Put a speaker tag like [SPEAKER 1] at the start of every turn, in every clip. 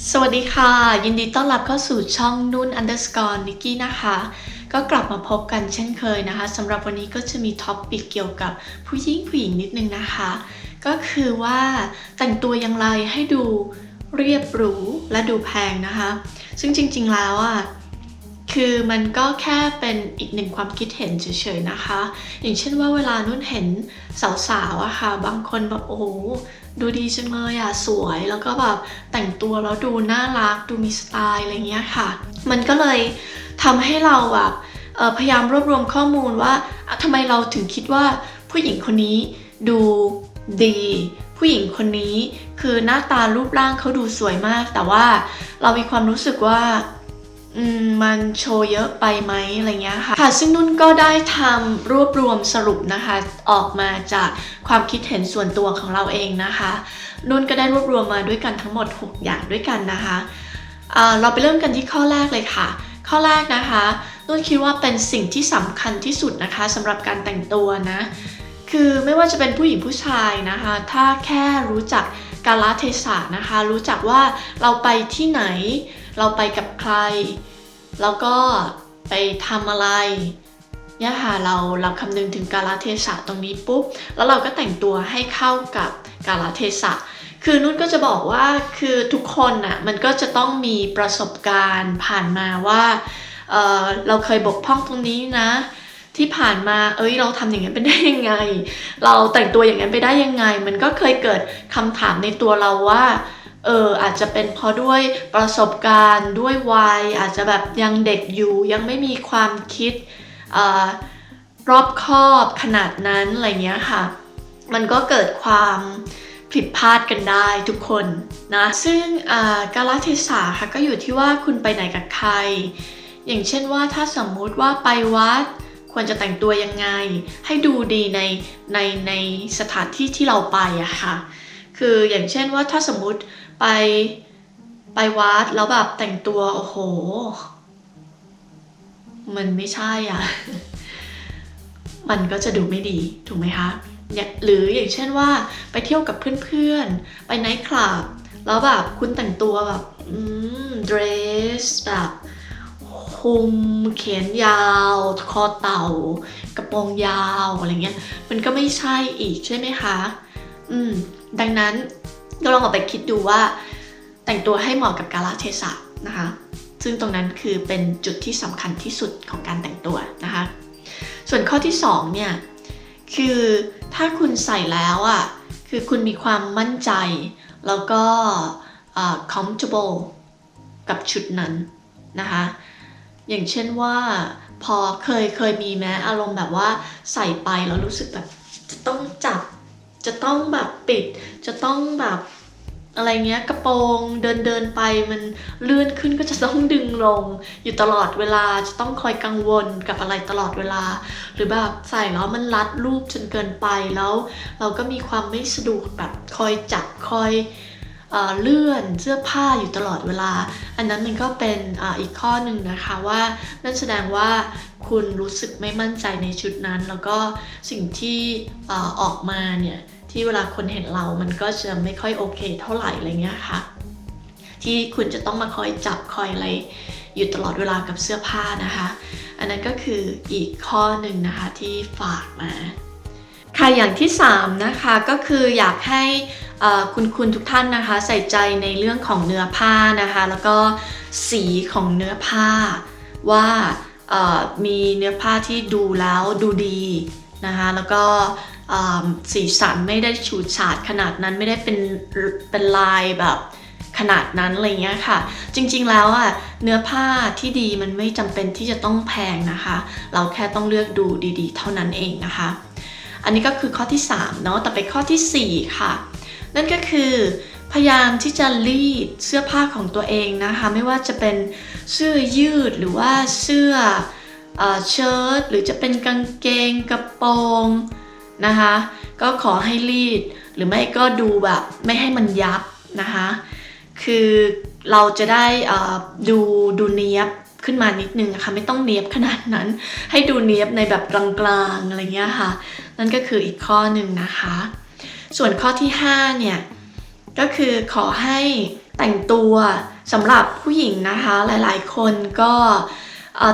[SPEAKER 1] สวัสดีค่ะ ยินดีต้อนรับเข้าสู่ช่องนุ่น underscore นิกกี้นะคะ ก็กลับมาพบกันเช่นเคยนะคะสำหรับวันนี้ก็จะมีท็อปปิกเกี่ยวกับผู้หญิงผู้หญิงนิดนึงนะคะ ก็คือว่าแต่งตัวอย่างไรให้ดูเรียบหรูและดูแพงนะคะ ซึ่งจริงๆแล้วอะคือมันก็แค่เป็นอีกหนึ่งความคิดเห็นเฉยๆนะคะ อย่างเช่นว่าเวลานุ่นเห็นสาวๆอะค่ะ บางคนแบบโอ้ ดูดีจังเลยอะสวย แล้วก็แบบแต่งตัวแล้วดูน่ารักดูมีสไตล์อะไรเงี้ยค่ะ มันก็เลยทำให้เราแบบพยายามรวบรวมข้อมูลว่าทำไมเราถึงคิดว่าผู้หญิงคนนี้ดูดี ผู้หญิงคนนี้คือหน้าตารูปร่างเขาดูสวยมาก แต่ว่าเรามีความรู้สึกว่า มันโชว์เยอะไปไหมอะไรเงี้ยค่ะค่ะ ซึ่งนุ่นก็ได้ทำรวบรวมสรุปนะคะ ออกมาจากความคิดเห็นส่วนตัวของเราเองนะคะ นุ่นก็ได้รวบรวมมาด้วยกันทั้งหมด 6 อย่างด้วยกันนะคะอ่าเราไปเริ่มกันที่ข้อแรกเลยค่ะ ข้อแรกนะคะนุ่นคิดว่าเป็นสิ่งที่สำคัญที่สุดนะคะสำหรับการแต่งตัวนะ คือไม่ว่าจะเป็นผู้หญิงผู้ชายนะคะ ถ้าแค่รู้จักกาลเทศะนะคะ รู้จักว่าเราไปที่ไหน เราไปกับใคร แล้วก็ไปทำอะไรเนี่ยค่ะเราเราคำนึงถึงกาลเทศะตรงนี้ปุ๊บ แล้วเราก็แต่งตัวให้เข้ากับกาลเทศะ คือนุ่นก็จะบอกว่าคือทุกคนน่ะมันก็จะต้องมีประสบการณ์ผ่านมาว่าเเราเคยบกพร่องตรงนี้นะ ที่ผ่านมาเอ้ยเราทำอย่างนั้นไปได้ยังไง เราแต่งตัวอย่างนั้นไปได้ยังไง มันก็เคยเกิดคำถามในตัวเราว่า เอออาจจะเป็นเพราะด้วยประสบการณ์ด้วยวัย อาจจะแบบยังเด็กอยู่ยังไม่มีความคิดออรอบคอบขนาดนั้นอะไรเงี้ยค่ะ มันก็เกิดความผิดพลาดกันได้ทุกคนนะ ซึ่งอ่ากาลเทศะค่ะก็อยู่ที่ว่าคุณไปไหนกับใคร อย่างเช่นว่าถ้าสมมุติว่าไปวัดควรจะแต่งตัวยังไง ให้ดูดีในในในสถานที่ที่เราไปอะค่ะ คืออย่างเช่นว่าถ้าสมมติ ไปไปวัดแล้วแบบแต่งตัวโอ้โห มันไม่ใช่อะ มันก็จะดูไม่ดีถูกไหมคะอย่างหรืออย่างเช่นว่าไปเที่ยวกับเพื่อนๆ ไปไนท์คลับแล้วแบบคุณแต่งตัวแบบอืมเดรสแบบคุมเขียนยาว คอเต่า กระโปรงยาวอะไรเงี้ย มันก็ไม่ใช่อีกใช่ไหมคะ อืม ดังนั้น ก็ลองเอาไปคิดดูว่า แต่งตัวให้เหมาะกับกาลเทศะนะคะ ซึ่งตรงนั้นคือเป็นจุดที่สำคัญที่สุดของการแต่งตัวนะคะ ส่วนข้อที่สองเนี่ยคือถ้าคุณใส่แล้วอะ่ะคือคุณมีความมั่นใจ แล้วก็ comfortable กับชุดนั้นนะคะอย่างเช่นว่าพอเคยเคยมีแม้อารมณ์แบบว่าใส่ไปแล้วรู้สึกแบบจะต้องจับ จะต้องแบบปิด จะต้องแบบอะไรเงี้ยกระโปรงเดินเดินไปมันเลื่อนขึ้นก็จะต้องดึงลง อยู่ตลอดเวลาจะต้องคอยกังวลกับอะไรตลอดเวลา หรือแบบใส่แล้วมันรัดรูปจนเกินไปแล้ว เราก็มีความไม่สะดวกแบบคอยจับคอยเลื่อนเสื้อผ้าอยู่ตลอดเวลา อันนั้นมันก็เป็นออีกข้อหนึ่งนะคะว่านั่นแสดงว่าคุณรู้สึกไม่มั่นใจในชุดนั้น แล้วก็สิ่งที่อออกมาเนี่ย ที่เวลาคนเห็นเรามันก็จะไม่ค่อยโอเคเท่าไหร่อะไรเงี้ยค่ะ ที่คุณจะต้องมาคอยจับคอยอะไรอยู่ตลอดเวลากับเสื้อผ้านะคะ อันนั้นก็คืออีกข้อหนึ่งนะคะที่ฝากมาค่ะอย่างที่ 3 นะคะก็คืออยากให้คุณคุณทุกท่านนะคะ ใส่ใจในเรื่องของเนื้อผ้านะคะ แล้วก็สีของเนื้อผ้า ว่ามีเนื้อผ้าที่ดูแล้วดูดีนะคะ แล้วก็ สีสันไม่ได้ฉูดฉาดขนาดนั้นไม่ได้เป็นเป็นลายแบบขนาดนั้นอะไรเงี้ยค่ะ จริงๆแล้วอะเนื้อผ้าที่ดีมันไม่จำเป็นที่จะต้องแพงนะคะ เราแค่ต้องเลือกดูดีๆ เท่านั้นเองนะคะ อันนี้ก็คือข้อที่3เนาะต่อไปข้อทีสี่ 4 ค่ะ นั่นก็คือพยายามที่จะรีดเสื้อผ้าของตัวเองนะคะ ไม่ว่าจะเป็นเสื้อยืดหรือว่าเสื้อเชิ้ตหรือจะเป็นกางเกงกระโปรง นะคะ ก็ขอให้รีดหรือไม่ก็ดูแบบไม่ให้มันยับนะคะ คือเราจะได้อ่อดูดูเนี้ยบขึ้นมานิดนึงนะคะไม่ต้องเนี้ยบขนาดนั้น ให้ดูเนี้ยบในแบบกลางๆอะไรเงี้ยค่ะ นั่นก็คืออีกข้อหนึ่งนะคะ ส่วนข้อที่ 5 เนี่ย ก็คือขอให้แต่งตัวสำหรับผู้หญิงนะคะหลายๆ คนก็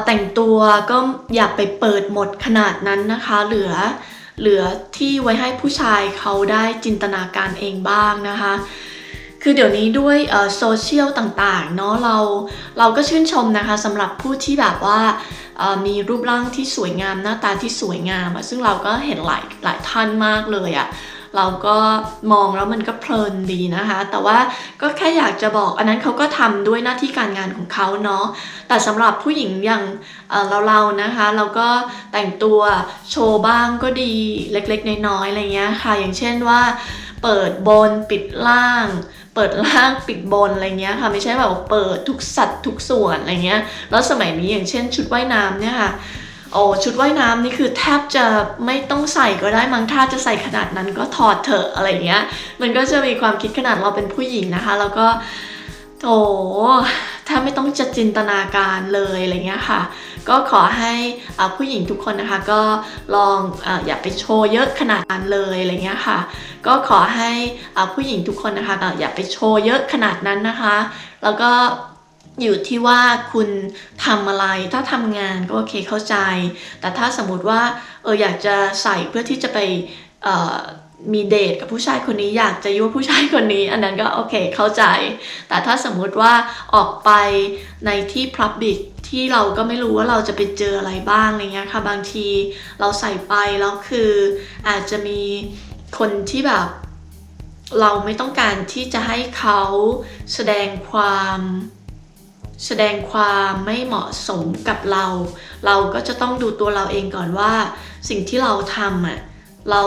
[SPEAKER 1] แต่งตัวก็อย่าไปเปิดหมดขนาดนั้นนะคะ เหลือ เหลือที่ไว้ให้ผู้ชายเขาได้จินตนาการเองบ้างนะคะ คือเดี๋ยวนี้ด้วยโซเชียลต่างๆเนาะเราเราก็ชื่นชมนะคะสำหรับผู้ที่แบบว่ามีรูปร่างที่สวยงามหน้าตาที่สวยงามอะซึ่งเราก็เห็นหลายหลายท่านมากเลยอะ เราก็มองแล้วมันก็เพลินดีนะคะ แต่ว่าก็แค่อยากจะบอกอันนั้นเขาก็ทำด้วยหน้าที่การงานของเขาเนาะแต่สำหรับผู้หญิงอย่างเออเราเรานะคะ เราก็แต่งตัวโชว์บ้างก็ดีเล็กๆน้อยๆอะไรเงี้ยค่ะ อย่างเช่นว่าเปิดบนปิดล่าง เปิดล่างปิดบนอะไรเงี้ยค่ะไม่ใช่แบบเปิดทุกสัดทุกส่วนอะไรเงี้ยแล้วสมัยนี้อย่างเช่นชุดว่ายน้ำเนี่ยค่ะ โอ้ชุดว่ายน้ำนี่คือแทบจะไม่ต้องใส่ก็ได้มั้งถ้าจะใส่ขนาดนั้นก็ถอดเถอะอะไรเงี้ย มันก็จะมีความคิดขนาดเราเป็นผู้หญิงนะคะ แล้วก็โถถ้าไม่ต้องจะจินตนาการเลยอะไรเงี้ยค่ะ ก็ขอให้อาผู้หญิงทุกคนนะคะ ก็ลองออย่าไปโชว์เยอะขนาดนั้นเลยอะไรเงี้ยค่ะ ก็ขอให้อาผู้หญิงทุกคนนะคะอย่าไปโชว์เยอะขนาดนั้นนะคะ แล้วก็ อยู่ที่ว่าคุณทำอะไรถ้าทำงานก็โอเคเข้าใจ แต่ถ้าสมมติว่าเอออยากจะใส่เพื่อที่จะไปมีเดทกับผู้ชายคนนี้อยากจะยั่วผู้ชายคนนี้ อันนั้นก็โอเคเข้าใจ แต่ถ้าสมมุติว่าออกไปในที่ Public ที่เราก็ไม่รู้ว่าเราจะไปเจออะไรบ้างอะไรเงี้ยค่ะบางทีเราใส่ไปแล้วคืออาจจะมีคนที่แบบ เราไม่ต้องการที่จะให้เขาแสดงความ แสดงความไม่เหมาะสมกับเรา เราก็จะต้องดูตัวเราเองก่อนว่า สิ่งที่เราทำอะเรา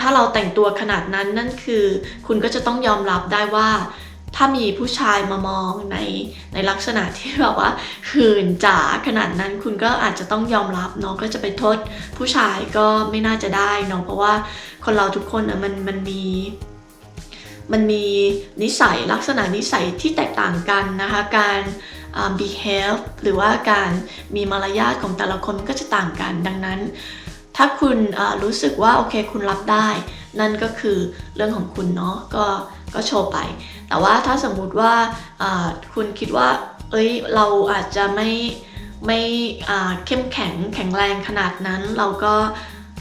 [SPEAKER 1] ถ้าเราแต่งตัวขนาดนั้นนั่นคือ คุณก็จะต้องยอมรับได้ว่า ถ้ามีผู้ชายมามองในในลักษณะที่แบบว่าหื่นจ๋าขนาดนั้นคุณก็อาจจะต้องยอมรับเนาะก็จะไปโทษผู้ชายก็ไม่น่าจะได้เนาะเพราะว่าคนเราทุกคนนะมันมันมี มันมีนิสัยลักษณะนิสัยที่แตกต่างกันนะคะการ behave หรือว่าการมีมารยาทของแต่ละคนก็จะต่างกัน ดังนั้น ถ้าคุณรู้สึกว่าโอเคคุณรับได้ นั่นก็คือเรื่องของคุณเนาะก็ก็โชว์ไป แต่ว่าถ้าสมมุติว่าคุณคิดว่า เอ้ยเราอาจจะไม่ไม่เข้มแข็งแข็งแรงขนาดนั้น เราก็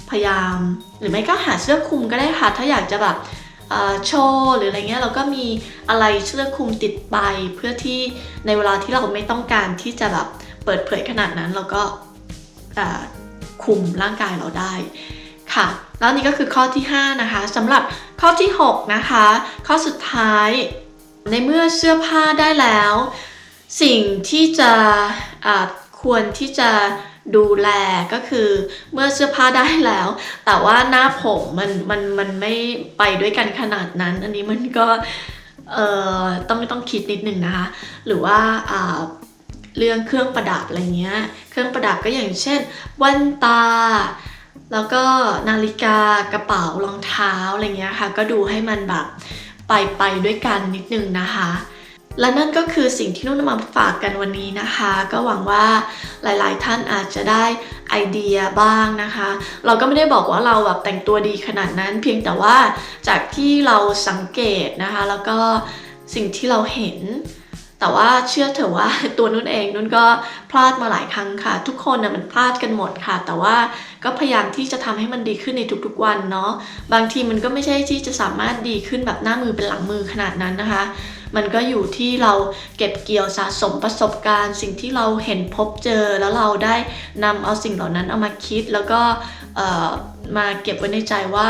[SPEAKER 1] พยายามหรือไม่ก็หาเสื้อคลุมก็ได้ค่ะถ้าอยากจะแบบ โชว์หรืออะไรเงี้ยเราก็มีอะไรเสื้อคลุมติดไปเพื่อที่ในเวลาที่เราไม่ต้องการที่จะแบบเปิดเผยขนาดนั้นเราก็คุมร่างกายเราได้ค่ะแล้วนี่ก็คือข้อที่ 5 นะคะสำหรับข้อที่ 6 นะคะ ข้อสุดท้าย ในเมื่อเสื้อผ้าได้แล้ว สิ่งที่จะอ่าควรที่จะ ดูแลก็คือเมื่อเสื้อผ้าได้แล้ว แต่ว่าหน้าผมมันมันมันไม่ไปด้วยกันขนาดนั้น อันนี้มันก็เอ่อต้องต้องคิดนิดนึงนะคะ หรือว่าอ่าเรื่องเครื่องประดับอะไรเงี้ย เครื่องประดับก็อย่างเช่นแว่นตา แล้วก็นาฬิกากระเป๋ารองเท้าอะไรเงี้ยค่ะ ก็ดูให้มันแบบไปไปด้วยกันนิดนึงนะคะ และนั่นก็คือสิ่งที่นุ่นนำมาฝากกันวันนี้นะคะ ก็หวังว่าหลายๆ ท่านอาจจะได้ไอเดียบ้างนะคะ เราก็ไม่ได้บอกว่าเราแบบแต่งตัวดีขนาดนั้น เพียงแต่ว่าจากที่เราสังเกตนะคะ แล้วก็สิ่งที่เราเห็น แต่ว่าเชื่อเถอะว่าตัวนุ่นเองนุ่นก็พลาดมาหลายครั้งค่ะ ทุกคนนะมันพลาดกันหมดค่ะ แต่ว่าก็พยายามที่จะทำให้มันดีขึ้นในทุกๆวันเนาะบางทีมันก็ไม่ใช่ที่จะสามารถดีขึ้นแบบหน้ามือเป็นหลังมือขนาดนั้นนะคะ มันก็อยู่ที่เราเก็บเกี่ยวสะสมประสบการณ์ สิ่งที่เราเห็นพบเจอแล้วเราได้นำเอาสิ่งเหล่านั้นเอามาคิด แล้วก็มาเก็บไว้ในใจว่า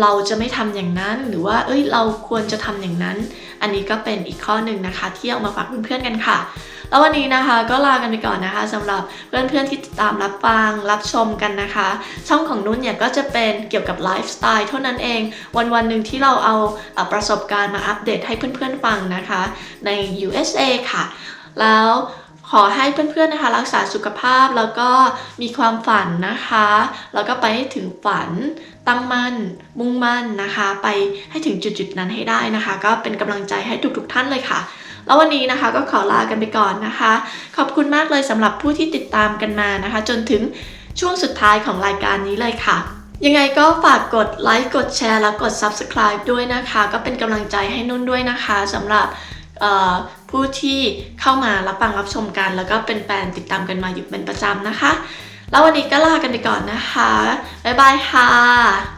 [SPEAKER 1] เราจะไม่ทำอย่างนั้นหรือว่า เอ้ยเราควรจะทำอย่างนั้น อันนี้ก็เป็นอีกข้อหนึ่งนะคะ ที่เอามาฝากเพื่อนๆกันค่ะ แล้ววันนี้นะคะก็ลากันไปก่อนนะคะสำหรับเพื่อนๆที่ติดตามรับฟังรับชมกันนะคะ ช่องของนุ่นเนี่ยก็จะเป็นเกี่ยวกับไลฟ์สไตล์เท่านั้นเอง วันวันๆหนึ่งที่เราเอาประสบการณ์มาอัปเดตให้เพื่อนๆฟังนะคะ ใน USA ค่ะ แล้วขอให้เพื่อนๆนะคะ รักษาสุขภาพแล้วก็มีความฝันนะคะ แล้วก็ไปให้ถึงฝันตั้งมั่น มุ่งมั่นนะคะ ไปให้ถึงจุดๆนั้นให้ได้นะคะ ก็เป็นกำลังใจให้ทุกๆท่านเลยค่ะ แล้ววันนี้นะคะก็ขอลากันไปก่อนนะคะ ขอบคุณมากเลยสำหรับผู้ที่ติดตามกันมานะคะ จนถึงช่วงสุดท้ายของรายการนี้เลยค่ะ ยังไงก็ฝากกดไลค์กดแชร์และกด Subscribe ด้วยนะคะ ก็เป็นกำลังใจให้นุ่นด้วยนะคะสำหรับผู้ที่เข้ามารับฟังรับชมกัน แล้วก็เป็นแฟนติดตามกันมาอยู่เป็นประจำนะคะ แล้ววันนี้ก็ลากันไปก่อนนะคะ บ๊ายบายค่ะ